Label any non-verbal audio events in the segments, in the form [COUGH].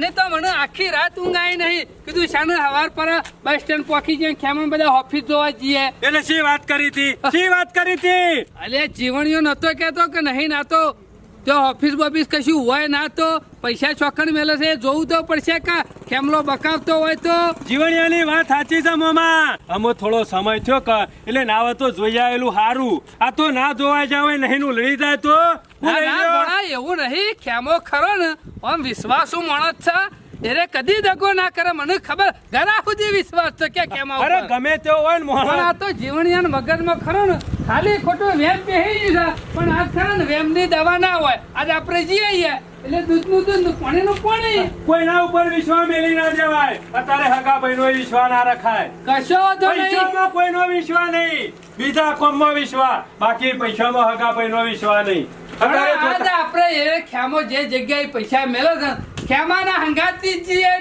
ને તો મને આખી રાત ઊંઘ આવી નહીં. કીધું શાને હવાર પર બસ સ્ટેન્ડ પહોંચી જઈએ ખેમા બધા ઓફિસ જોવા જઈએ. એટલે શી વાત કરી હતી? શી વાત કરી હતી? અલે જીવણીઓ નતો કહેતો કે નહીં નાતો? જો ઓફિસ બોફિસ કશું હોય ના તો પૈસા ચોખણ મેલે છે જોવું તો પડશે કે કેમલો બકાવતો હોય તો. જીવણિયાની વાત સાચી છે મામા. અમો થોડો સમય થયો કે એટલે નાવે તો જોઈ આવેલું હારું. આ તો ના જોવા જાવે નહીં નું લડી જાય તો. એવું નહીં. ખેમો ખરો ને આમ વિશ્વાસુ માણસ છે. એરે કદી દગો ના કરે મને ખબર. ઘરા સુધી વિશ્વાસ છે કે ખેમા અરે ગમે તેવો હોય ને પણ આ તો જીવણિયાન મગજમાં ખરો ને ખાલી ખોટું વેમ બેહી છે. પણ આ ખરા ને વેમની દવા ના હોય. આજે આપણે અહીંયા એટલે દૂધનું દૂધ ને પાણીનું પાણી. કોઈના ઉપર વિશ્વાસ મેલી ના જવાય. અત્યારે હગા ભાઈનો વિશ્વાસ ના રખાય. કશો તો પૈસામાં કોઈનો વિશ્વાસ નહીં. બીજા કોમમાં વિશ્વાસ. બાકી પૈસામાં હગા ભાઈનો વિશ્વાસ નહીં. આપડે અત્યારે આપણે એ ખ્યામો જે જગ્યાએ પૈસા મેળવે છે ખેમાના હંગાતી જીએ.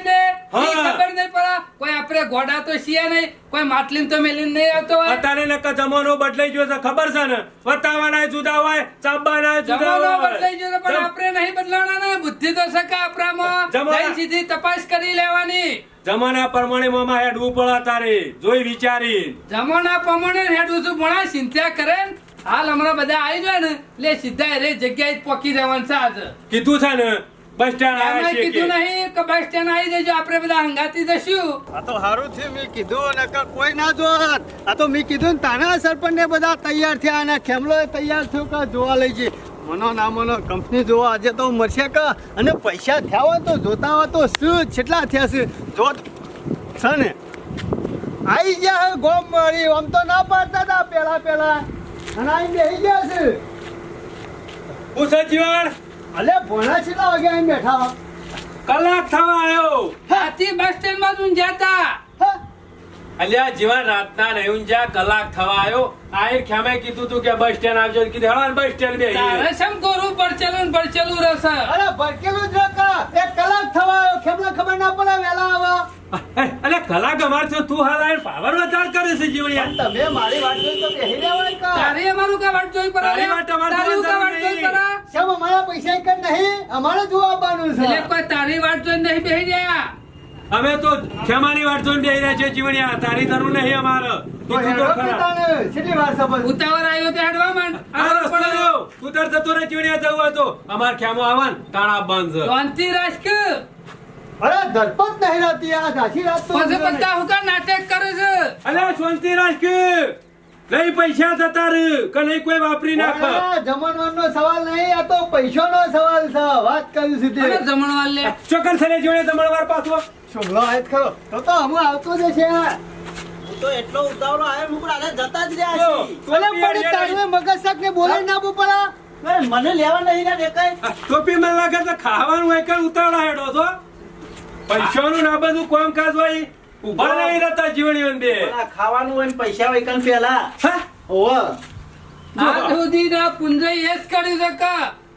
ઈ ખબર નહીં પડા. કોઈ આપણે ગોડા તો છીએ નહીં કોઈ માટલીન તો મેલીન નહીં આવતો હોય. અત્યારે નકર જમાનો બદલાઈ ગયો છે ખબર છે ને? વતાવાના જુદા હોય ચાંબાના જુદા જમાનો હોય. બદલાઈ ગયો પણ આપણે નહીં બદલાવાના ને બુદ્ધિ તો સકા આપણામાં. જમાના- સીધી તપાસ કરી લેવાની. જમાના પ્રમાણે મામા હેડવું પડે તારે જોઈ વિચારી. જમાના પ્રમાણે હેડું છું ભણા ચિંતા કરે ને? હાલ હમણાં બધા આવી જાય ને એટલે સીધા એ જગ્યાએ પોકી જવાનું છે આજે. કીધું છે ને બસ સ્ટેન્ડ આવે છે કીધું નહીં કે બસ સ્ટેન્ડ આવી જજો આપણે બધા હંગાતી જશું. આ તો સારું થયું મેં કીધું નકર કોઈ ના જોત. આ તો મેં કીધું ને તાના સરપંચ ને બધા તૈયાર થયા અને ખેમલો તૈયાર થયો કે જોવા લઈ જઈએ. મનો ના મનો કંપની જોવા આજે તો મળશે કે? અને પૈસા થયા હોય તો જોતા હોય તો શું કેટલા થયા છે જોત. છે ને આઈ ગયા હે ગોમ મળી આમ તો ના પાડતા હતા પેલા પેલા. અને આઈ બેસી ગયા છે. હું છે જીવન અલે ભોણા કેટલા વાગે આઈ બેઠા હો? કલાક થવા આવ્યો હાથી બસ સ્ટેન્ડમાં તું જતા હા? અલ્યા જીવન રાતના નહીં ઊંઝા કલાક થવા આવ્યો આહિર ખેમે કીધું તું કે બસ સ્ટેન્ડ આવજો કીધું હેડો બસ સ્ટેન્ડ બે તારે સમ કોરું પડચેલું ને પડચેલું રહેશે? અરે ભરકેલું જ રકા એક કલાક થવા આવ્યો ખેમલા ખબર ના પડે વેલા આવા. અલે કલાક અમાર છો તું હાલ આય પાવર વધાર કરે છે જીવણિયા તમે મારી વાત જોઈ તો બેહી રહેવાય કા? તારે અમારું કા વાત જોઈ પર તારી વાત અમારે તારી કા વાત જોઈ પર? સમ અમારા પૈસા એક નહીં? અમારે જો આવવાનું છે. એટલે કોઈ તારી વાત જોઈ નહીં બેહી રહ્યા? અમે તો ખેમાની વાત જોઈને બેહી રહ્યા છે જીવણિયા તારી ધરું નહીં અમારે? ઉતાવળ આવ્યો તે હડવા માંડ. ઉતર જતો રે જીવણિયા જવું હતો અમાર ખેમો આવન તાણા બંધ. શાંતિ રાખ. કે અરે ધરપત નહીં રહેતી આ ઝાંસી રાત તો પછી બધા હુકા નાટક કરે છે. અલ્યા શાંતિ રાખ નહીં પૈસા જતા રે કે નહીં કોઈ વાપરી. નાખ. અરે, જમણવારનો સવાલ નહીં આ તો પૈસાનો સવાલ છે. વાત કરી સીધી. અરે જમણવાર લે. ચોકન સરે જોડે જમણવાર પાછો. શુભલો આયત ખરો તો તો હમું આવતો જ છે તો એટલો ઉતાવળો આવ્યો હું પણ જતા જ રહ્યા છીએ. અલે પણ મગજ શાક ને બોલે ના બોપડા મને લેવા નહીં ના દેખાય. ટોપી મને લાગે તો ખાવાનું હોય કે ઉતાવળા હેડો છો. પૈસાનું ના બધું કામકાજ હોય ઊભા નહીં રહેતા જીવણીઓને બે આ ખાવાનું હોય પૈસા હોય કન પેલા? હા? ઓવ આજ સુધી ના પુંજઈ એ જ કર્યું છે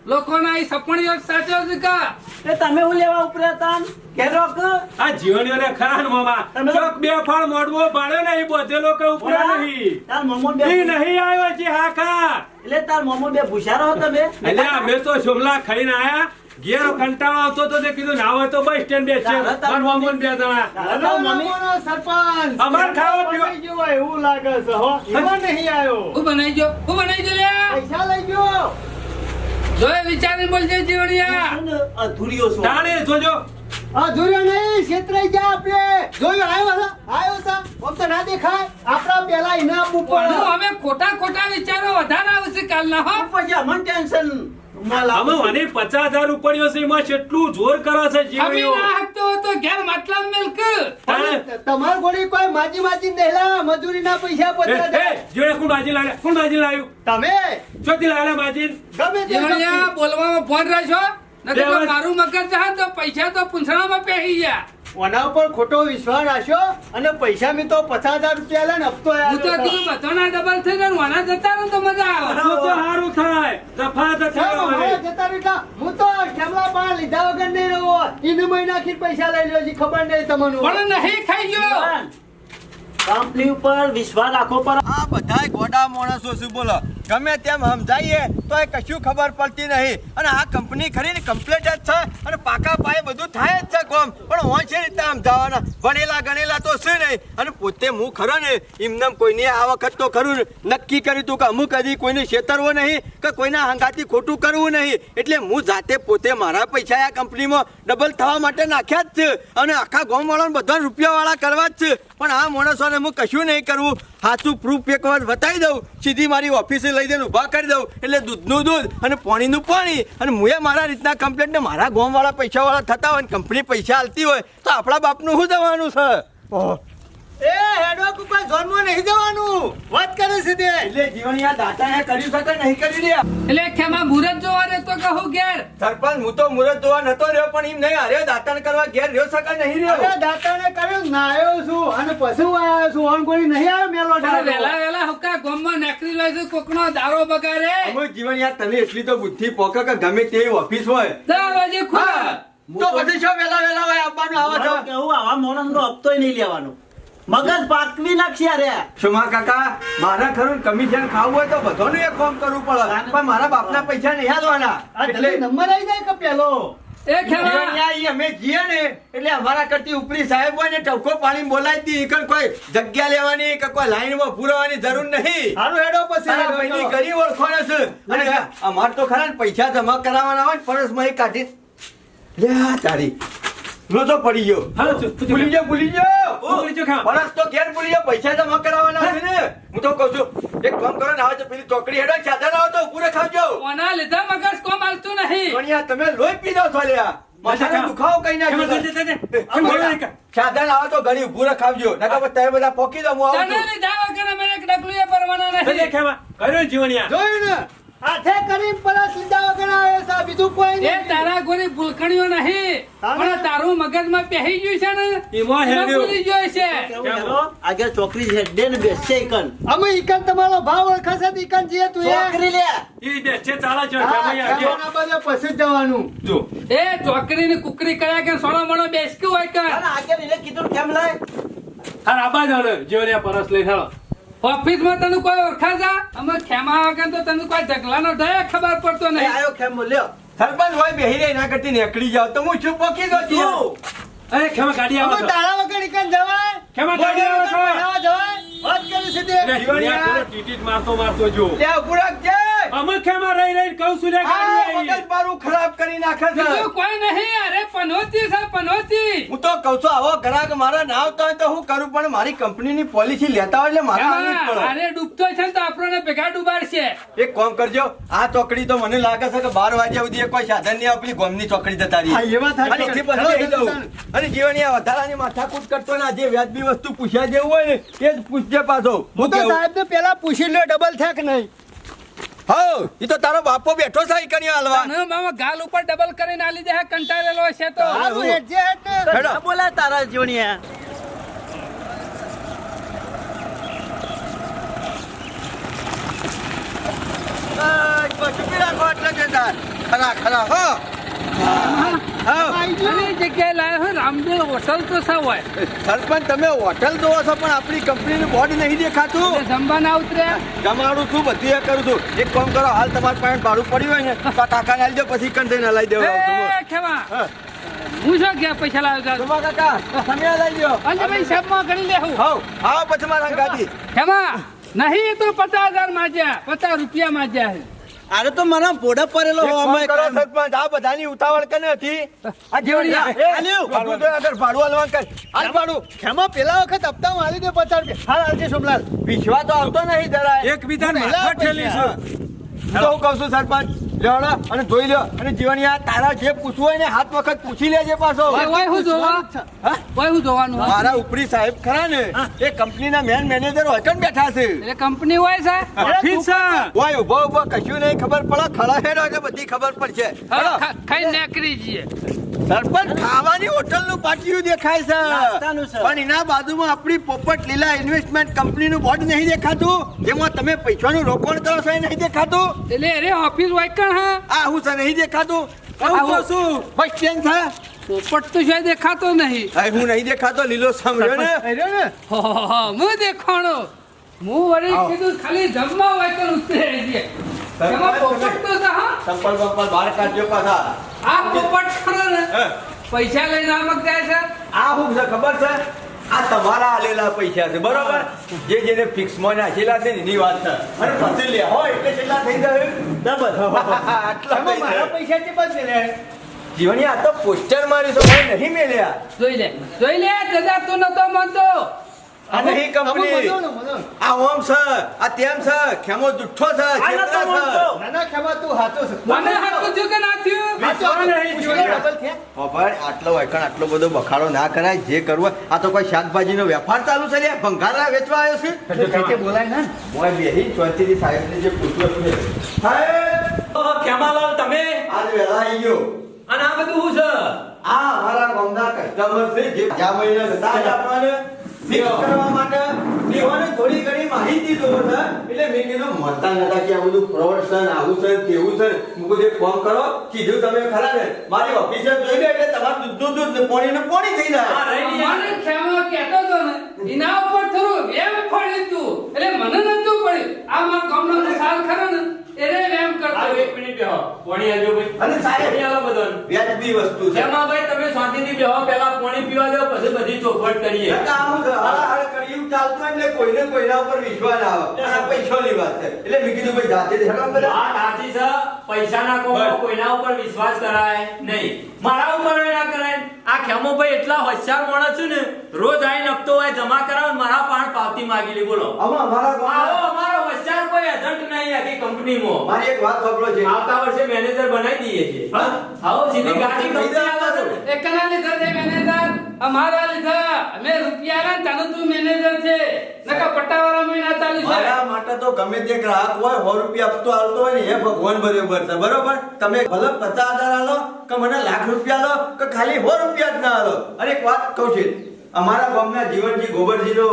લોકોના અહીં સપણીઓ જ સાચો છે કા? એ તમે હું લેવા ઉપરે હતા કે રોક? આ જીવણીઓને ખરા ને મામા. તમે- ચોક બે ફાળ મોડવો પાડ્યો ને એ લોકો ઉપર નહીં. તાર મમ્મો બે નહીં આવ્યો છે હા ખા એટલે તાર મમો બે ભૂસારો હતા બે. એટલે અમે તો સોમલા ખાઈને આયા. ઘેર કંટાળો આવતો તો તે કીધું ના તો બસ સ્ટેન્ડ બે છે. તારા તાર બે જણા. સરપંચ. અમાર ખાવા પીવા- ગયો હોય એવું લાગે છે હો. એમાં નહીં આવ્યો. હું બનાવી ગયો? હું બનાવી ગયો લે પૈસા લઈ ગયો. જોય વિચારી બોલજે જીવડિયા અધૂરીઓ છો. તાણે જોજો. અધૂરો નહીં છેતરાઈ ગયા આપણે. જોયું આવ્યો આવ્યો છે આમ તો ના દેખાય. આપણા પેલા ઇનામ ઉપર. હવે ખોટા ખોટા વિચારો વધારે આવશે કાલના હો. પછી અમને ટેન્શન અમે મને પચાસ હજાર રૂપિયો છે એમાં કેટલું જોર કરે છે હોય તો ઘેર માટલા મિલ્ક. તમાર ગોળી કોઈ માજી માજી દેલા મજૂરીના પૈસા દે એ, જોડે કોણ બાજી લાવ્યા? કોણ બાજી લાવ્યું? તમે? ચોથી લાવ્યા બાજી ગમે બોલવામાં ફોન રાખજો નકર તો મારું મગજ જહા તો પૈસા તો પૂંછડામાં પહેરી ગયા. ઓના ઉપર ખોટો વિશ્વાસ રાખ્યો અને પૈસા મે તો પચાસ હજાર રૂપિયા લઈને હપ્તો હું તો તું. બધાના ડબલ થઈ જાય ઓના જતા રહે ને તો મજા આવે. તો તો સારું થાય. દફા સાહેબ, દફા જતા રહેલા, હું તો ખેમલા પાન લીધા વગર નહીં રહો. ઈન મહિના ખીર પૈસા લઈ લ્યો છે ખબર નહીં તમને. પણ નહીં ખાઈ ગયો. કંપની ઉપર વિશ્વાસ રાખો પર આ બધા ગોડા માણસો શું બોલો? ગમે તેમ સમજાઈએ તો એ કશું ખબર પડતી નહીં. અને આ કંપની ખરી ને કમ્પ્લીટ જ છે અને પાકા પાયે બધું થાય જ છે કોમ. પણ હું છે રીતે સમજાવવાના. ભણેલા ગણેલા તો શું નહીં? અને પોતે હું ખરો ને એમને કોઈને આ વખત તો ખરું નક્કી કર્યું તું કે અમુક હજી કોઈને છેતરવો નહીં કે કોઈના હંગાથી ખોટું કરવું નહીં. એટલે હું જાતે પોતે મારા પૈસા આ કંપનીમાં ડબલ થવા માટે નાખ્યા જ છે. અને આખા ગામવાળાને બધા રૂપિયાવાળા કરવા જ છે. પણ આ માણસોને હું કશું નહીં કરવું. સાચું પ્રૂફ એક વાર બતાવી દઉં. સીધી મારી ઓફિસે લઈ જઈને ઊભા કરી દઉં. એટલે દૂધનું દૂધ અને પાણીનું પાણી. અને મુએ મારા રીતના કમ્પ્લેટ ને મારા ગોમવાળા પૈસાવાળા થતા હોય ને કંપની પૈસા આલતી હોય, તો આપણા બાપનું શું થવાનું છે. એ હેડવર્ક ઉપર ઝોનમાં નહીં જવાનું વાત કરે છે તે. એટલે જીવન યાર દાતાએ કર્યું છે નહીં કરી લે એટલે ખેમા મુરત જોવા રે તો કહું ઘેર. સરપંચ હું તો મુરત જોવા નતો રહ્યો પણ એમ નહીં. હાર્યો દાતાને કરવા ઘેર રહ્યો શકે નહીં રહ્યો. અરે દાતાને કર્યો નાયો છું અને પછી આવ્યો છું. ઓન કોઈ નહીં આવ્યો મેલો ડાળો. વેલા વેલા હુકા ગોમમાં નકરી લઈ છું કોકનો દારો બગાડે. અમે જીવન યાર તને એટલી તો બુદ્ધિ પોકે કે ગમે તે ઓફિસ હોય. દા વાગે હા તો પછી શું વેલા વેલા હોય આવવાનું આવા જો કેવું આવા માણસનો હપ્તોય નહીં લેવાનો. મગજ પાકવી નાખશે અરે સુમા કાકા? મારા ખરું કમિશન ખાવું હોય તો બધોનું એક ફોર્મ કરવું પડે. પણ મારા બાપના પૈસા નહીં હાલવાના. એટલે નંબર આવી જાય કે પેલો? એ ખેમા અમે જીએ ને એટલે અમારા કરતી ઉપરી સાહેબ હોય ને ટવકો પાણી બોલાવી દી. ઈ કોઈ જગ્યા લેવાની કે કોઈ લાઈનમાં પૂરવાની જરૂર નહીં. હારું હેડો પછી તો. ઘણી ઓળખાણ છે અને અમાર તો ખરા પૈસા જમા કરાવવાના હોય પરસમાં એ કાઢી. લે તારી. લોચો પડી ગયો. ભૂલી ગયો ભૂલી ગયો ભૂલી ગયો. પરસ તો ઘેર ભૂલી ગયો પૈસા જમા કરાવવાના છે ને. હું તો કહું છું એક કામ કરો ને આવે પેલી ચોકડી હેડો ચાદર આવો તો પૂરે ખાવજો કોના લીધા મગજ કોમ હાલતું નહીં? ગણ્યા તમે લોહી પીધો છો લ્યા. માથાનો. દુખાવો કઈ ના દે, દે, દે, દે. દે, દે. સાધન આવે તો ઘણી પૂરે ખાવજો નકર તમે બધા પોકી દો હું આવું લીધા વગર અમે એક દે, દે, નહીં. ખેમા. કર્યું જીવણિયા. જોયું ને? હાથે કરી પરસ લીધા વગર આવે છે. બીજું કોઈ એ નહીં તારા ગોરી ભૂલકણીઓ નહીં. પણ તારું મગજમાં પહેરી ગયું છે ને? એમાં હેડ્યો. ભૂલી ગયો છે. આગળ ચોકરી છે. ડેન બેસે ઇકન અમે ઇકન તમારો ભાવ ઓળખાશે તો ઈકન જઈએ તું ચોકરી લે. ઈ બેસે છે. જો છે હા, ખેમૈયા, જો. પછી જવાનું. જો. એ ચોકરી ને કુકરી કર્યા કે સોનો મણો બેસક્યું હોય કે? અને આગળ એટલે કીધું કેમ લાય? હાર આબા જાણે જીવણિયા પરસ લઈ હાલો. ઓફિસમાં તને કોઈ ઓળખા જા? અમે ખેમા વગર તો તને કોઈ ઢગલાનો ઢય ખબર પડતો નહીં. આયો ખેમો લ્યો. સરપંચ હોય બેહી રહી ના કરતી નીકળી જાવ તો હું ચૂપ પોકી દો છું. અરે ખેમા ગાડી આવો તો. તાળા વગર ઈકન જવાય? ખેમા ગાડી આવો તો જવાય? વાત કરી સીધી. ટીટીટ મારતો મારતો જો. લે ઉભું રાખજે અમે ખેમા રહી રહી કહું છું લે મગજ મારું ખરાબ કરી નાખે છે. બીજું કોઈ નહીં અરે પનોતી છે પનોતી. હું તો કહું છું આવો ગ્રાહક મારા ના આવતા હોય તો હું કરું પણ મારી કંપનીની પોલિસી લેતા હોય એટલે મારે અરે ડૂબતો છે તો આપણને ભેગા ડૂબાડશે. એક કોમ કરજો આ ચોકડી તો મને લાગે છે કે બાર વાગ્યા સુધી કોઈ સાધન નહીં આપણી ગોમની ચોકડી જતા રહી. અને એથી પછી બેસી જવું. વધારાની માથાકૂટ કરતો ના જે વ્યાજબી વસ્તુ પૂછ્યા જેવું હોય ને એ જ પૂછજે પાછો. હું તો સાહેબ પેલા પૂછી લો ડબલ થાક કે નહીં. હા એ તો તારો બાપો બેઠો છે ઈ કણિયો હાલવા. ન મામા ગાલ ઉપર ડબલ કરીને આલી દે કંટાળેલો છે તો. હારું હેડ. ને. હેડો. તારા જોણિયા આ, ચૂપી રાખો એટલે જ તાર. ખરા ખરા. હો. જગ્યાએ લાયો હોય રામદેવ હોટલ તો સા હોય. સરપંચ તમે હોટલ જોવો છો પણ આપણી કંપનીનું બોર્ડ નહીં દેખાતું. જમવાના ઉતરે. જમાડું છું બધી એ કરું છું. એક કામ કરો હાલ તમારે પાસે ભાડું પડ્યું હોય ને તો કાકાને દો પછી કંટેનર લાવી દેવા ખેમા. હું. શું ગયા પૈસા લાવ્યો સુમા કાકા તમે લઈ દો અને ભાઈ શેપમાં કરી લેવું હવ હા પછી મારા ગાડી. નહીં તો પચાસ હજાર માજ્યા પચાસ રૂપિયા માં છે. અરે તો મને પોડા પડેલો અમે કરો સરપંચ આ બધાની ઉતાવળ કે નથી આ આલ્યું. તો આગળ ભાડું હાલવાનું કર હાલ ભાડું. ખેમા પેલા વખત હપ્તા મારી દે પચાસ રૂપિયા. હાલ હાલજે સોમલાલ વિશ્વા તો આવતો નહીં જરાય. એકબીજાને પહેલા માથા ઠેલી છે. તો હું કહું છું સરપંચ લેવડો અને જોઈ લ્યો. અને જીવણિયા તારા જે પૂછવું હોય ને હાથ વખત પૂછી લેજે પાછો. ઓય હું જોવા? હા? ઓય હું જોવાનું મારા ઉપરી સાહેબ ખરા ને એ કંપનીના મેન મેનેજર હોય કણ બેઠા છે? એટલે કંપની હોય છે? ઓફિસ છે. ઓય ઊભો ઊભો કશું નહીં ખબર પડે. ખડા હેડો કે બધી ખબર પડશે. ખાઈ. ખા- જઈએ. સરપંચ ખાવાની હોટલનું પાટિયું દેખાય છે. નાસ્તાનું છે. પણ એના બાજુમાં આપણી પોપટ લીલા ઇન્વેસ્ટમેન્ટ કંપનીનું બોર્ડ નહીં દેખાતું જેમાં તમે પૈસાનું રોકાણ કરો છો એ નહીં દેખાતું. એટલે અરે ઓફિસ હોય હા? આ હું છે નહીં દેખાતું. આવું શું? બસ સ્ટેન્ડ છે પોપટ તો છે દેખાતો નહીં. આ હું નહીં દેખાતો લીલો સાંભળ્યો ને? ને? હો, દેખાણો? હું વળી કીધું ખાલી જમવા ઉતરે છે. છે, બંપલ બહાર કાઢજો પાછા. પોપટ ખરો ને? પૈસા લઈને આમક જાય છે? આ હું છે ખબર છે? આ તમારા આલેલા પૈસા છે બરોબર? જે જેને ફિક્સમાં નાખેલા છે એની વાત છે. અને પછી લે હોય એટલે કેટલા [LAUGHS] થઈ જાય ડબલ. આટલા મારા પૈસા છે બસ ને જીવની આ તો પોસ્ટર મારી તો ભાઈ નહીં મેલ્યા. જોઈ લે જોઈ લે દાદા તું નતો માનતો. આ નહીં કંપની આ ઓમ છે આ તેમ છે ખેમો જુઠ્ઠો છે છેતરા છે. ના ના ખેમા તું હાચો છે. મને હાથું થયું કે ના થયું? હાચો નહીં થયા. ઓ ભાઈ આટલો વૈકણ આટલો બધો બખાડો ના કરાય જે કરવું આ તો કોઈ શાકભાજીનો વેપાર ચાલુ છે લ્યા. ભંગારા વેચવા આવ્યો છે. તે બોલાય ને? મોય બેહી ચોથી સાહેબને જે પૂછ્યું છે. સાહેબ! ખેમાલાલ તમે? આજ વેલા આવી ગયો. અને આ બધું શું છે? આ અમારા ગામના કસ્ટમર છે જે જ્યાં મહિના હતા જ આપણને fix કરવા માટે તેઓને થોડી ઘણી માહિતી જોવો છે એટલે મેં કીધું મળતા નતા કે આ બધું fraud છે આવું છે તેવું છે. ને. મેં કીધું કરો કીધું તમે ખરા ને મારી ઓફિસે જોઈ લે એટલે તમારું દૂધ દૂધ ને પાણીનું થઈ જાય. મને ખ્યાલ હતો ને એના ઉપર થોડું વેમ પડ્યું તું એટલે મને નતું પડ્યું. આ મારા ગામનો સાલ ખરો ને. એને વેમ કરતો એક મિનિટ બેહો. પોણી આજો ભાઈ. અને સાહેબ- પોણી આવો બધો વ્યાજબી વસ્તુ છે. એમાં ભાઈ તમે શાંતિથી બેહો પહેલા પોણી પીવા દો પછી બધી ચોખવટ કરીએ. કામ આવું કરીયું ચાલતું એટલે કોઈને કોઈના ઉપર વિશ્વાસ ના આવે. આ પૈસાની વાત છે. એટલે મેં કીધું ભાઈ જાતે જ બધા વાત સાચી છે. પૈસાના કોઈના ઉપર વિશ્વાસ કરાય નહીં. મારા ઉપર ના કરાય. આ ખેમો ભાઈ એટલા હોશિયાર માણસ છે ને રોજ આઈને હપ્તો હોય જમા કરાવે મારા પાણ પાવતી માગી લી બોલો. અમારા આવો ગામમાં અમારો હોશિયાર કોઈ એજન્ટ નહીં આખી કંપનીમાં મારી એક વાત સાંભળો છે આવતા વર્ષે મેનેજર બનાવી દઈએ છીએ. હા? આવો સીધી ગાડી કંપની આવે. છે ને. લીધા છે મેનેજર અમારા લીધા. અમે રૂપિયા ને તાનું તું મેનેજર છે. નકા પટ્ટાવાળા મહિના ચાલુ છે. મારા માટે તો ગમે તે ગ્રાહક હોય હો રૂપિયા આપતો આવતો હોય ને એ ભગવાન બરોબર છે. બરોબર? તમે ભલે પચાસ હજાર આલો કે મને લાખ રૂપિયા આલો કે ખાલી હો રૂપિયા જ ના આલો. અને એક વાત કહું છું. અમારા ગામના જીવનજી ગોબરજીનો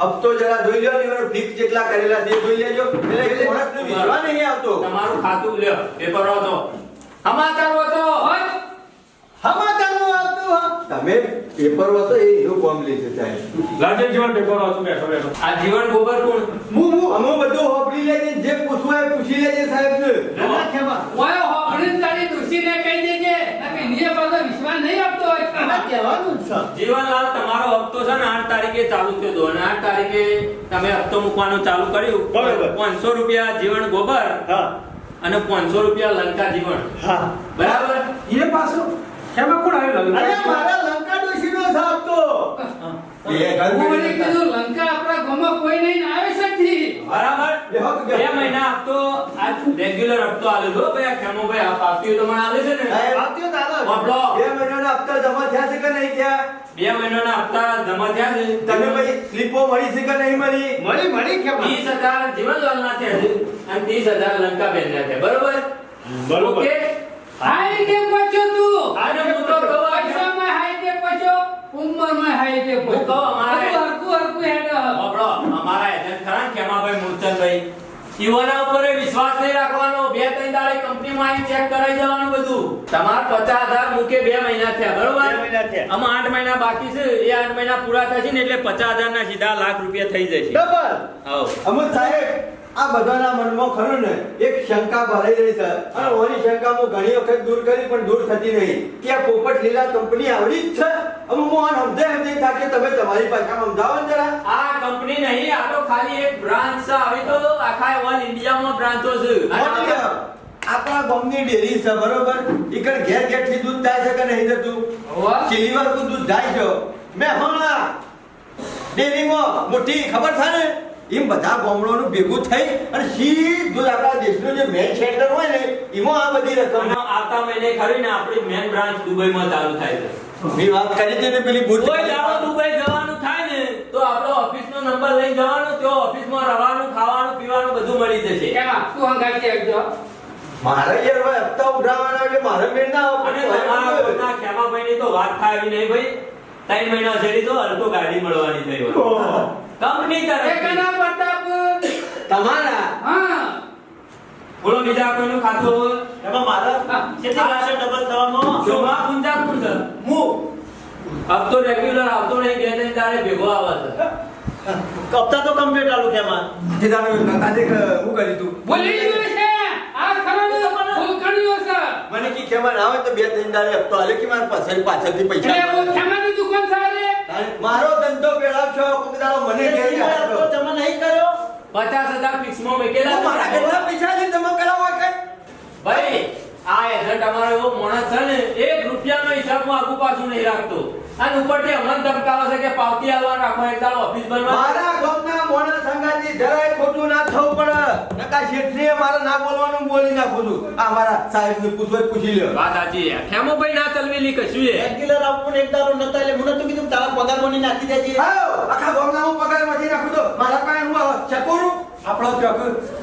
હપ્તો જરા જોઈ લ્યો ને એનો જેટલા કરેલા તે જોઈ લેજો. એટલે એટલે માણસને વિશ્વાસ નહીં આવતો. તમારું ખાતું લ્યો પેપર વાંચો સમાચાર વાંચો હોય? સમાચારનું આવતું હા. તમે પેપર વાંચો એ એનું કામ લેશે સાહેબ. લાજે જીવન પેપર વાંચો બેઠો બેઠો આ જીવન ગોબર કોણ? હું હું અમે બધું હોપડી લેજે જે પૂછવું એ પૂછી લેજે સાહેબ ને ના ના ઓય હોભળીને તારી ડોશીને કહી દેજે. વિશ્વાસ નહીં આપતો આ કહેવાનું છે. જીવનલાલ તમારો હપ્તો છે ને આઠ તારીખે ચાલુ થયો હતો. અને આઠ તારીખે તમે હપ્તો મૂકવાનું ચાલુ કર્યું. બરોબર. પાંચસો રૂપિયા જીવન ગોબર હા. અને પાંચસો રૂપિયા લંકા જીવન. હા. બરાબર? એ પાછું ખેમા કોણ આવ્યું અરે મારા લંકા ડોશીનો છે આપતો એ ઘર હું વળી કીધું લંકા આપણા ગામમાં કોઈ નહીં આવે શકતી બરાબર? બે મહિના હપ્તો આ રેગ્યુલર હપ્તો આલે હતો ભાઈ આ ખેમો ભાઈ આ પાપ્યું તો મને આલે છે ને? આવતી દાદા વાપરો. બે મહિનાના હપ્તા જમા થયા છે કે નહીં થયા? બે મહિનાના હપ્તા જમા થયા છે. તમે ભાઈ સ્લીપો મળી છે કે નહીં મળી? મળી મળી કે ત્રીસ હજાર જીવનલાલ ના થયા છે અને ત્રીસ હજાર લંકાબેન ના થયા. બરોબર? બરોબર. ઓકે? આઈ કે પછો તું? આને હું તો કહું આ પૈસામાં માં હાઈ કે કોઈ તો અમારે- હરકુ હરકુ હેડ. બાપડો, અમારા એજન્ટ ખરા કેમાભાઈ મૂળચંદભાઈ ઈવોના ઉપર વિશ્વાસ નહીં રાખવાનો બે ત્રણ દાડે કંપનીમાં આવી ચેક કરાઈ જવાનું બધું. તમારે પચાસ હજાર મૂકે બે મહિના થયા બરોબર. આમાં આઠ મહિના બાકી છે એ આઠ મહિના પૂરા થશે ને એટલે પચાસ હજાર ના સીધા લાખ રૂપિયા થઈ જશે. ડબલ અમુક સાહેબ આ બધાના મનમાં ખરું ને એક શંકા ભરાઈ રહી છે. અને ઓની શંકા હું ઘણી વખત દૂર કરી પણ દૂર થતી નહીં. કે આ પોપટ લીલા કંપની આવડી જ છે? અમુક હું સમજાય એમ નહીં તમે તમારી પાસે સમજાવો જરા. આ કંપની નહીં આ તો ખાલી એક બ્રાન્ચ છે. આવી તો આખા ઓલ ઇન્ડિયામાં બ્રાન્ચો છે. આ. આપણા ગામની ડેરી છે બરોબર? ઈકડ ઘેર ઘેરથી દૂધ થાય છે કે નહીં જતું? હોવા? સિલીવરનું દૂધ થાય છે. મેં હમણાં ડેરીમાં મોટી ખબર છે ને? એમ બધા ગામડાનું ભેગું થઈ અને સીધું આપણા દેશનું જે મેન સેન્ટર હોય ને એમાં આ બધી રકમ આવતા મહિને ખરી ને આપણી મેન બ્રાન્ચ દુબઈમાં ચાલુ થાય છે. મેં વાત કરી હતી ને પેલી ભૂત કોઈ દાડો દુબઈ જવાનું થાય ને તો આપણો ઓફિસનો નંબર લઈ જવાનો તો ઓફિસમાં રહેવાનું ખાવાનું પીવાનું બધું મળી જશે. કેમ તું હંગાતી આવજો મારે યાર હપ્તા ઉઘરાવાના એટલે મારે મેળ ના અને આવે તમારા ઘરના ખેમાભાઈની તો વાત થાય નહીં ભાઈ. ત્રણ મહિના છેડી તો અલ્ટો ગાડી મળવાની થઈ હોય. કંપની તરફ તમારા? હા. બોલો બીજા કોઈનું ખાતું એમાં મારા. કેટલી વાર ડબલ થવાનો શોભા પુંજાપુર કોણ મુ અબ તો રેગ્યુલર આવતો નહીં બે ત્રણ તારે ભેગો આવે છે. કપતા તો કમ્પ્લીટ આલું કેમાં તે તારે દેખ હું કરી તું? બોલી ગયું છે આ ખરાને ભૂલ કર્યો છે મને કી ખેમા ના હોય તો બે ત્રણ દાડે હપ્તો આલે કે મારા પાછળ પાછળથી એટલે પૈસા હું ખેમાની દુકાન સારે મારો ધંધો પેલા છો કોક મને ઘેર તો તમે નહીં કર્યો? પચાસ હજાર ફિક્સમાં મેકેલા મારા કેટલા પૈસા છે તમે કરાવો કે ભાઈ આ એજન્ટ અમારો એવો માણસ છે ને એક રૂપિયાનો હિસાબમાં આગુ પાછું નહીં રાખતો. અને ઉપરથી હમણાં ધમકાવે છે કે પાવતી આવવા રાખો એક દાડો ઓફિસ બનવા. મારા પડે નકા મારે ના બોલવાનું બોલી નાખું છું. આ મારા સાહેબ ને પૂછવા પૂછી લ્યો. વાત સાચી ખેમો ભાઈ ના ચલવેલી કશું એ રેગ્યુલર આપું એક દારો નતા એટલે મને તો કીધું તારા પગાર મને નાખી દેજે. આવો, આખા ગામના હું પગારમાંથી નાખું તો મારા પાસે હું ચકોરું? આપણો ચક.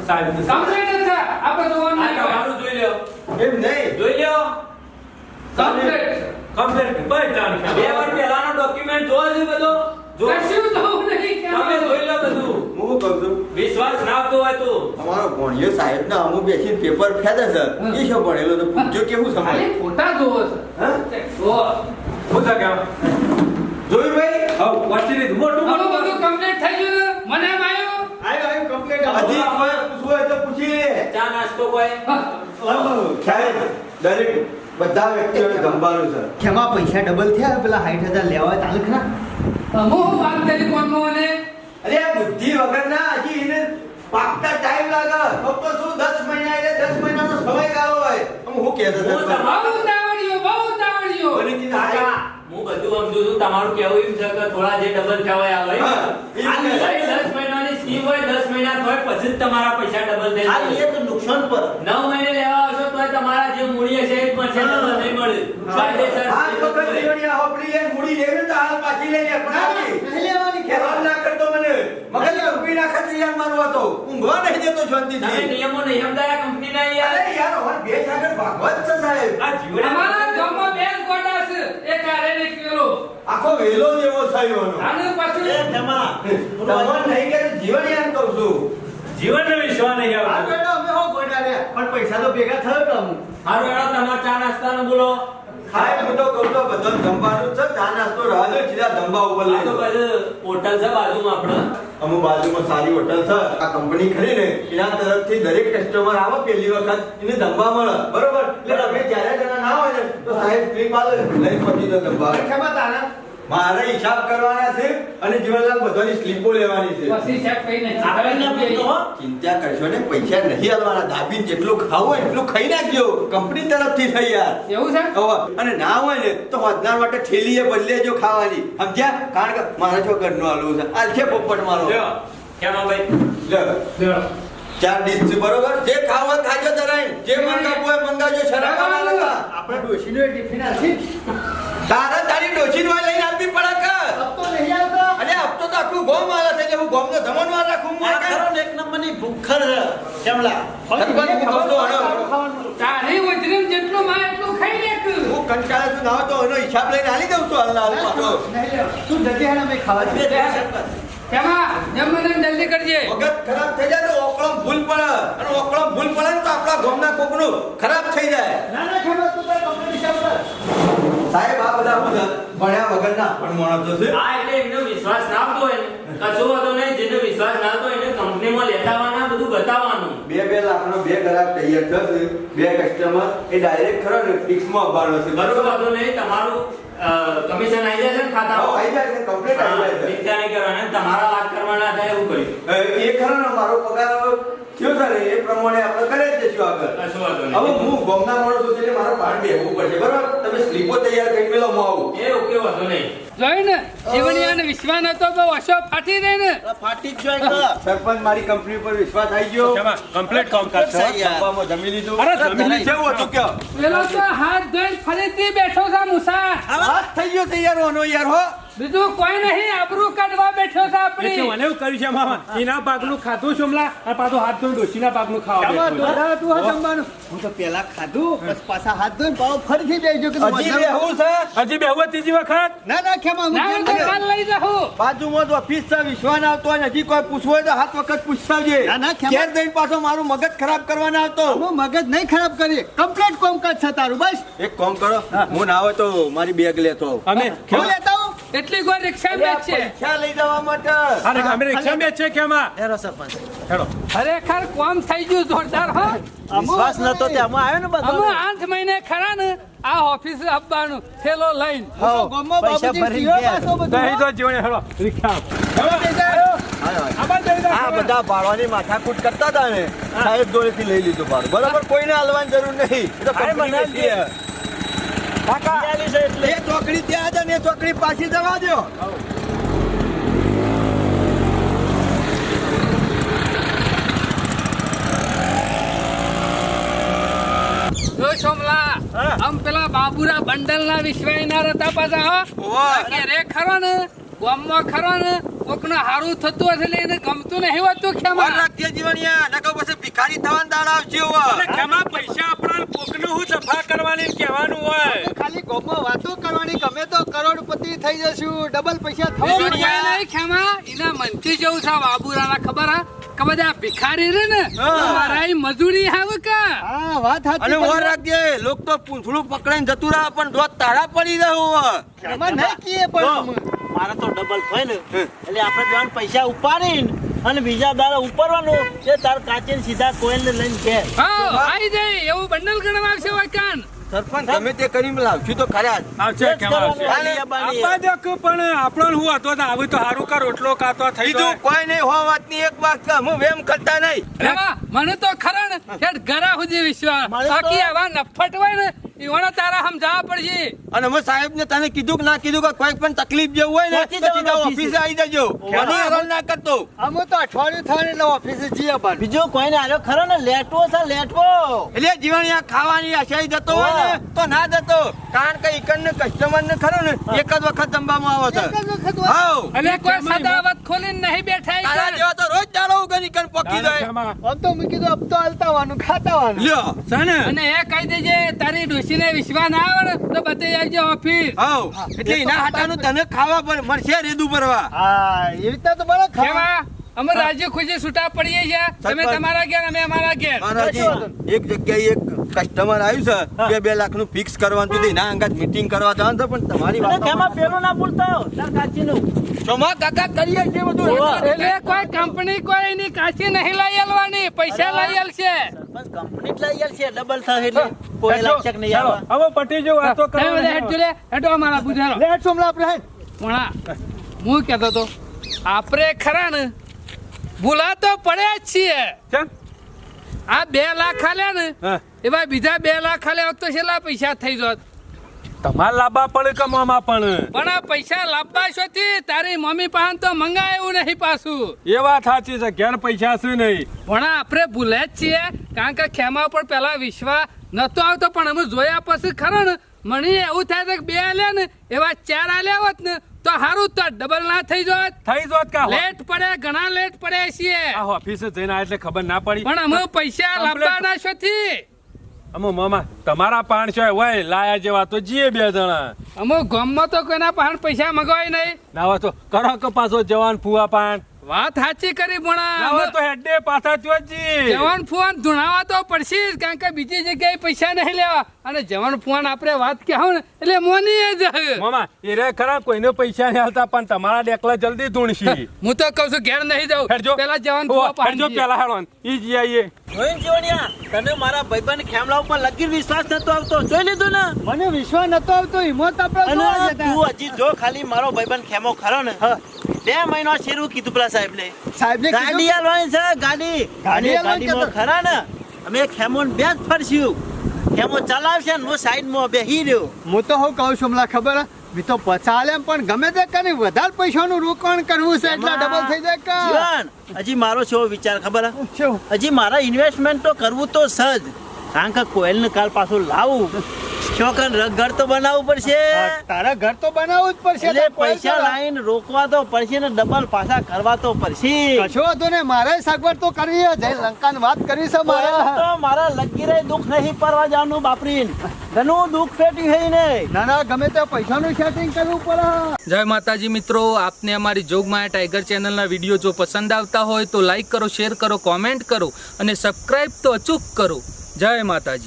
સાહેબ કમ્પ્લેટ છે આપણે જોવાનું આ. તમારું જોઈ લ્યો. એમ નહીં. જોઈ લ્યો. કમ્પ્લેટ કમ્પ્લેટ ભાઈ જાણ બે વાર પહેલાનો ડોક્યુમેન્ટ જોવા છે બધો. જો કશું જોવું નહીં તમે જોઈ લો બધું. હું કહું છું? વિશ્વાસ ના હોય તો. અમારો ભણિયો સાહેબ ના અમુક બેસીને પેપર ફેદે છે. એ શું ભણેલો તો પૂછજો કેવું સમય ખાલી જોવો છે. હું? થા કેમ જોયું ભાઈ? હવ. વાંચી મોટું મોટું બધું કમ્પ્લીટ થઈ ગયું ને? મને એમ આવ્યું? આવ્યો આવ્યો કમ્પ્લીટ હજી કોઈ પૂછવું હોય તો પૂછી લે ચા નાસ્તો કોઈ? સાહેબ દરેક બધા વ્યક્તિઓને જમવાનું છે. ખેમા પૈસા ડબલ થયા? પેલા સાઠ હતા લેવા હોય ચાલે ખરા હું વાત કરી કોનમાં અને? અરે આ બુદ્ધિ વગર ના હજી એને પાકતા ટાઈમ લાગે. તો તો શું 10 મહિના એટલે 10 મહિનાનો સમયગાળો હોય. આમ હું કહેતો હતો. હું તમારો- બહુ તાવડ્યો બહુ તાવડ્યો અને કીધું હું બધું સમજુ છું તમારું કેવું એમ છે કે થોડા જે ડબલ થયા હોય આવે ને. દસ મહિનાની સ્કીમ હોય દસ મહિના હોય પછી જ તમારા પૈસા ડબલ થઈ આ જાય. તો નુકસાન પર. નવ મહિને લેવા આવશો તો તમારા જે મૂડી હશે એ જ મળશે ડબલ નહીં મળે. કાયદેસર આ વખત જીવણીયા હોપડી લઈને મૂડી લેવી તો હાલ પાછી લઈ લે પણ નહીં લેવાની ખેલાડ ના કરતો મને. મગજ હતો. ઊંઘવા નહીં દેતો તમે શાંતિથી નિયમો નિયમદાર કંપનીના યાર. અરે યાર હવે બે સાગર ભાગવત છે સાહેબ. આ જીવન અમારા ગામમાં બે જ ગોડા છે એક આરે ને એક પેલો આખો વેલો જેવો થયો અને પાછું એ જમા ભગવાન નહીં કે જીવણીયાને કહું છું. જીવન વિશ્વા નહીં આ આવતો બેટા અમે હો ગોડા રે પણ પૈસા તો ભેગા થયો તો. હારું હેડો તમારા ચા નાસ્તાનું બોલો. સાહેબ હું તો કહું તો બધાને જમવાનું છે. ચા નાસ્તો રાજો સીધા જમવા ઉપર લઈ તો. હોટલ છે બાજુમાં આપણે. અમુક બાજુમાં સારી હોટલ છે. આ કંપની ખરી ને એના તરફથી દરેક કસ્ટમર આવે પહેલી વખત એને જમવા મળે. બરોબર? એટલે તમે જ્યારે જણા ના હોય ને તો સાહેબ ફ્રી આલે. લઈ પહોંચી તો જમવા ખેમા તારા? મારે હિસાબ કરવાના છે અને જીવનલાલ બધાની સ્લીપો લેવાની છે. પછી ચેક કરીને આપણે ના પૂછતો હો. ચિંતા કરશો ને પૈસા નહીં આલવાના દાબીને જેટલું ખાવું હોય એટલું ખાઈ નાખજો. કંપની તરફથી થઈ યાર. એવું છે? હવે અને ના હોય ને તો વધનાર માટે થેલીએ બદલેજો ખાવાની. સમજ્યા? કારણ કે મારે જો ઘરનું આલુ છે. આ છે પોપટ મારો. લ્યો. કેમ ભાઈ? ચાર ડીશ છે બરોબર? જે ખાવા ખાજો તરાઈ જે મંગાવો હોય મંગાવજો. શરાબ આપણે ડોશીનો ટિફિન આલશી. તારે તારી ડોશીનો વાય લઈને આપવી પડે કે? અબ નહીં આવતો. અરે હપ્તો તો આખું ગોમ વાળા થઈ જાય હું ગોમનો વાળા રાખું હું ને એક નંબરની ભૂખર કેમલા? ભગવાન હું કહું તો હણો. તારી ઉજરી જેટલું માં એટલું ખાઈ લે હું કંટાળે તું ના તો એનો હિસાબ લઈને આલી દઉં છું અલ્લાહ પાછો. તું જલ્દી હેડ અમે ખાવા દે. જણ જમવાનું જલ્દી કરજે. મગજ ખરાબ થઈ જાય તો ઓકળમ ભૂલ પડે. અને ઓકળમ ભૂલ પડે ને તો આપણા ગામના કોકનું ખરાબ થઈ જાય. ના ના ખેમા તું તારા કંપની હિસાબ કર. સાહેબ આ બધા હું ભણ્યા વગરના પણ માણસો છે. હા એટલે એનો વિશ્વાસ ના આવતો હોય ને. કશો વાંધો નહીં જેને વિશ્વાસ ના આવતો એને કંપનીમાં લેતા બધું બતાવવાનું. બે બે લાખનો બે ગ્રાહક તૈયાર થશે. બે કસ્ટમર એ ડાયરેક્ટ ખરો ને ફિક્સમાં છે બરોબર નહીં તમારું કમિશન આવી છે ને હા, ખાતામાં? આવી જાય છે કમ્પ્લીટ આવી જાય છે ચિંતા નહીં કરવાની તમારા લાખ કરવાના થાય એવું કર્યું. એ એ ખરો ને મારો પગાર હવે થયો એ પ્રમાણે આપણે કરે જ જશું આગળ. હવે હું ગોમના માણસ છું એટલે મારા પાડ બેસવું પડશે બરાબર? તમે સ્લીપો તૈયાર કરી મેલો હું આવું. એ ઓકે વાંધો નહીં. જોઈ ને? જીવણીયાને વિશ્વાસ નતો બહુ અશો ફાટી દે ને. ફાટી જ જાય કે [LAUGHS] સરપંચ મારી કંપની પર વિશ્વાસ આવી ગયો. કેમાં કમ્પ્લીટ કામ છે સહી યાર. જમી લીધું. અરે જમી લીધું. કેવું હતું કયો પેલો તો હાથ ધોઈને ફરીથી બેઠો છે મુસા હાથ થઈ ગયો તૈયાર હોનો યાર હો. બીજું કોઈ નહીં આબરૂ કાઢવા બેઠો છે એટલે મને એવું કર્યું છે મામા એના પાકનું ખાધું છોમલા અને પાછું હાથ ધોઈને ડોશીના પાકનું ખાવા બેઠો. તું હા જમવાનું. હું તો પેલા ખાધું બસ પાછા હાથ ધોઈને પાછો ફરીથી બેસજો કે હજી બેહવું છે? હજી બેહવું ત્રીજી વખત? ના ના ખેમા હું? કાલ લઈ જાઉં. બાજુમાં તો ઓફિસ છે વિશ્વાસ આવતો ને હજી કોઈ પૂછવું હોય તો હાથ વખત પૂછતાવજે. ના, ના, ખેમા. ઘેર જઈને પાછો મારું મગજ ખરાબ કરવાના આવતો. હું મગજ નહીં ખરાબ કરી કમ્પ્લીટ કોમકાજ છે તારું બસ. એક કોમ કરો હું. ના હોય તો મારી બેગ લેતો અમે લેતા એટલી કોઈ રિક્ષા મેચ છે. પૈસા લઈ જવા માટે. અરે અમે રિક્ષા બે છે કેમાં હેરો સરપંચ. હેડો ખરેખર કોમ થઈ ગયું જોરદાર હો. વિશ્વાસ નતો તે અમે આવ્યો ને બધો. અમે આઠ મહિને ખરા ને આ ઓફિસ આપવાનું થેલો લઈને. ગમો પૈસા બાબુજી ભરીને ગયા. દહીં. તો જીવણે હેડો રિક્ષા આ બધા ભાડવાની માથાકૂટ કરતા હતા ને સાહેબ જોડેથી લઈ લીધું ભાડું. બરાબર કોઈને હાલવાની જરૂર નહીં. એ તો કંપની બનાવી વેચી છે. કાકા બિયાલી છે એટલે એ ચોકડી ત્યાં છે ને એ ચોકડી પાછી જવા દો. જો સોમલા. આમ પેલા બાબુરા બંડલ ના વિશ્વાસના હતા પાછા હો. કે રે ખરો ને ગામમાં ખરો ને કોકને હારું થતું હશે એટલે એને ગમતું નહીં હોતું ખેમા રાખજે જીવણિયા નકર પછી ભિખારી થવાનું દાડ આવશે. અને કેમાં પૈસા આપણા કોકનું હું સફા કરવાની કહેવાનું હોય? ખાલી ગોમો વાતો કરવાની ગમે તો કરોડપતિ થઈ જશું ડબલ પૈસા થવા નહીં ખેમા એના મનથી જવું છે બાબુરાના ખબર હા? કે બધા ભિખારી રે ને. મારા મજૂરી આવે કા? હા વાત અને સાચી ઓર રાખજે લોક તો પૂંછડું પકડાઈને જતું રહે પણ દોત તાળા પડી રહ્યો. એમાં નહીં કીએ પણ મારે તો ડબલ થાય ને. એટલે આપણે બેન પૈસા ઉપાડીને અને બીજા દાડા ઉપરવાનું એ તાર કાચીને સીધા કોઈને લઈને કે. આવી જાય એવું બંડલ ગણવા આવશે વાકાન. સરપંચ તમે તે કરીને લાવશું તો ખરા જ. આવશે. આપવા દે પણ આપણો હું હતો તો આવું તો હારું કર એટલો કાતો થઈ જો કોઈ નહીં હો વાતની એક વાત કે હું વેમ કરતા નહીં. મને તો ખરા ને હેડ ઘરા સુધી વિશ્વાસ. બાકી આવા નફટ હોય ને ઈવોને તારા સમજાવવા પડશે. અને અમે સાહેબ ને તને કીધું કે ના કીધું કે કોઈ પણ તકલીફ જેવું હોય ને જવાનું સીધા ઓફિસે. આવી જજો. મને હેરાન ના કરતો. અમે તો અઠવાડિયું થાય ને એટલે ઓફિસે જઈએ પણ. બીજું કોઈને આલ્યો ખરો ને લેટવો છે લેટવો. એટલે જીવણિયા ખાવાની આશાઈ જતો હોય ને તો ના જતો. કારણ કે ઈકન ને કસ્ટમર ને ખરો ને એક જ વખત જમવામાં આવો છે. હાઉ. એટલે કોઈ સદાવત ખોલીને નહીં બેઠા તારા જેવા તો રોજ દાડો ઉગની કન પકી જાય? આમ તો મેં કીધું હપ્તો હાલતા હોવાનું ખાતા વાનું લ્યો. સને અને એ કહી દેજે તારી ડોશીને વિશ્વાસ ના આવે ને તો બતાવી આવજો ઓફિસ એટલે એના હાટાનું તને ખાવા પર મળશે રેદું ભરવા હા એ રીતના તો બરાબર ખાવા અમે રાજ્ય ખુશી છૂટા પડીએ છીએ. તમે તમારા ઘેર અમે અમારા ઘેર. એક જગ્યાએ એક કસ્ટમર આવ્યું છે બે બે લાખનું ફિક્સ કરવાનું હતું ના અંગાત મીટિંગ કરવા જવાનું છે પણ તમારી વાત કેમાં પેલું ના ભૂલતો તાર કાચીનું. ચોમા કાકા કરીએ છીએ બધું. એટલે કોઈ કંપની કોઈ એની કાચી નહીં લઈ આલવાની. પૈસા લઈ આલશે. કંપની જ લઈ આલશે. ડબલ થાય એટલે કોઈ નહીં હવે પટી વાતો તમે બધા હેડ અમારા સોમલા આપણે. હેડ. હું કહેતો તો આપણે ખરા ને? ભૂલા તો પડ્યા જ છીએ. કેમ? આ બે લાખ આલ્યા ને એવા બીજા બે લાખ આલ્યા તો છેલ્લા પૈસા થઈ જોત. તમાર લાંબા પડે કે મામા પણ? પણ આ પૈસા લાવવા શોથી તારી મમ્મી પાસે તો મંગાયું નહીં પાછું. એ વાત સાચી છે ઘેર પૈસા છે નહીં. પણ આપણે ભૂલે જ છીએ કારણ કે ખેમા ઉપર પેલા વિશ્વાસ નતો આવતો પણ અમે જોયા પછી ખરો ને મને એવું થાય છે કે બે આલ્યા ને એવા ચાર આલ્યા હોત ને તો સારું તો ડબલ ના થઈ જોત. થઈ જોત કા લેટ પડે ઘણા લેટ પડે છીએ. આ ઓફિસ જઈને આ એટલે ખબર ના પડી. પણ અમે પૈસા. લાવવાના શોથી અમો મામા તમારા પાંચસો હોય લાયા જેવા તો જીએ બે જણા. અમો ગામમાં તો કોઈના પાણ પૈસા મંગાય નહીં. નાવા તો કરો કપાસો જવાન ફુવા પાન વાત સાચી કરી ભણા. તો હેડે પાછા ચોજી જવાન ફુવાન ધુણાવા તો પડશે કારણ કે બીજી જગ્યાએ પૈસા નહીં લેવા. અને જવાન ફુવાન આપણે વાત કહેવું ને એટલે મોની જ મામા એ રે ખરા કોઈને પૈસા નહીં હાલતા પણ તમારા ડેકલા જલ્દી ધૂણશી. હું તો કહું છું ઘેર નહીં જાઉં. હેડજો. પેલા જવાન ઓ, ફુવા હેડજો પાડી પેલા હેડવાન. ઈ જી આઈએ. જોઈન જીવણિયા તને મારા ભાઈબંધ ખેમલા ઉપર લગી વિશ્વાસ નતો આવતો. જોઈ લીધું ને? મને વિશ્વાસ નતો આવતો હિંમત આપણે. તું હજી જો ખાલી મારો ભાઈબંધ ખેમો ખરો ને. બે મહિનો શેરું કીધું પેલા સાહેબ ને સાહેબ ને ગાડી આલવાની છે ગાડી. ગાડી ગાડીમાં ખરા ને. અમે ખેમો બે જ ફરસ્યું. ખેમો ચલાવશે ને હું સાઈડમાં બેહી રહ્યો. હું તો હું કહું છું હમણાં ખબર મેં તો પચાલે પણ ગમે તે કરી વધારે પૈસાનું રોકાણ કરવું છે એટલે ડબલ થઈ જાય કા જીવન હજી મારો છો વિચાર ખબર? હજી મારા ઇન્વેસ્ટમેન્ટ તો કરવું તો સજ. કારણ કે કોયલને કાલ પાછું લાવું. ચોકન ઘર તો બનાવવું પડશે. તારા ઘર તો બનાવવું જ પડશે એટલે પૈસા લાઈન રોકવા તો પડશે ને ડબલ પાછા કરવા તો પડશે. કશો વાંધો ને મારે સગવડ તો કરવી જય લંકાની વાત કરી છે મારે. તો મારા લગી રહી દુઃખ નહીં પરવા જવાનું બાપરીન. ઘણું દુઃખ પેટી હઈ ને ના ના ગમે તે પૈસાનું સેટિંગ કરવું પડે. જય માતાજી મિત્રો આપને અમારી જોગમાયા ટાઈગર ચેનલના વીડિયો જો પસંદ આવતા હોય તો લાઈક કરો શેર કરો કોમેન્ટ કરો અને સબસ્ક્રાઈબ તો અચૂક કરો. જય માતાજી.